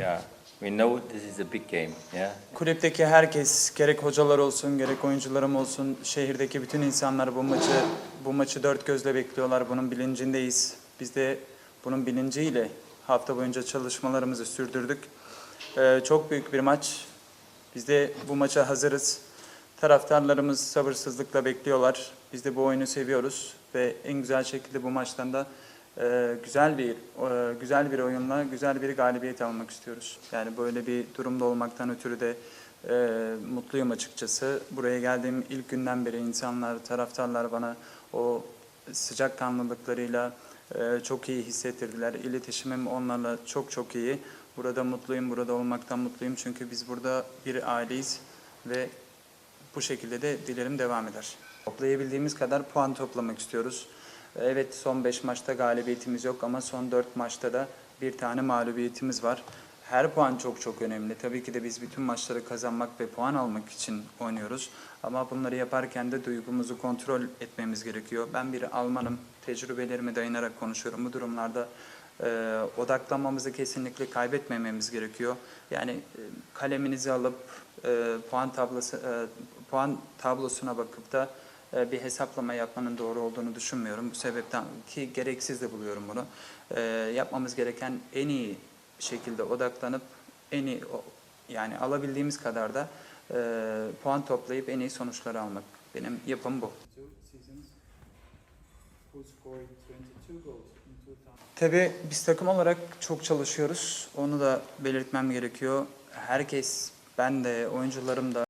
Yeah, we know this is a big game. Yeah, Kulüpteki herkes, gerek hocalar olsun, gerek oyuncularım olsun, şehirdeki bütün insanlar bu maçı bu maçı dört gözle bekliyorlar. Bunun bilincindeyiz. Biz de bunun bilinciyle hafta boyunca çalışmalarımızı sürdürdük. Ee, çok büyük bir maç. Biz de bu maça hazırız. Taraftarlarımız sabırsızlıkla bekliyorlar. Biz de bu oyunu seviyoruz ve en güzel şekilde bu maçtan da e, güzel bir güzel bir oyunla güzel bir galibiyet almak istiyoruz. Yani böyle bir durumda olmaktan ötürü de e, mutluyum açıkçası. Buraya geldiğim ilk günden beri insanlar, taraftarlar bana o sıcakkanlılıklarıyla e, çok iyi hissettirdiler. İletişimim onlarla çok çok iyi. Burada mutluyum, burada olmaktan mutluyum çünkü biz burada bir aileyiz ve bu şekilde de dilerim devam eder. Toplayabildiğimiz kadar puan toplamak istiyoruz. Evet son 5 maçta galibiyetimiz yok ama son 4 maçta da bir tane mağlubiyetimiz var. Her puan çok çok önemli. Tabii ki de biz bütün maçları kazanmak ve puan almak için oynuyoruz. Ama bunları yaparken de duygumuzu kontrol etmemiz gerekiyor. Ben bir Almanım. Tecrübelerime dayanarak konuşuyorum. Bu durumlarda e, odaklanmamızı kesinlikle kaybetmememiz gerekiyor. Yani e, kaleminizi alıp e, puan tablosu e, puan tablosuna bakıp da e, bir hesaplama yapmanın doğru olduğunu düşünmüyorum. Bu sebepten ki gereksiz de buluyorum bunu. E, yapmamız gereken en iyi şekilde odaklanıp en iyi yani alabildiğimiz kadar da e, puan toplayıp en iyi sonuçları almak. Benim yapım bu. Tabii biz takım olarak çok çalışıyoruz. Onu da belirtmem gerekiyor. Herkes, ben de, oyuncularım da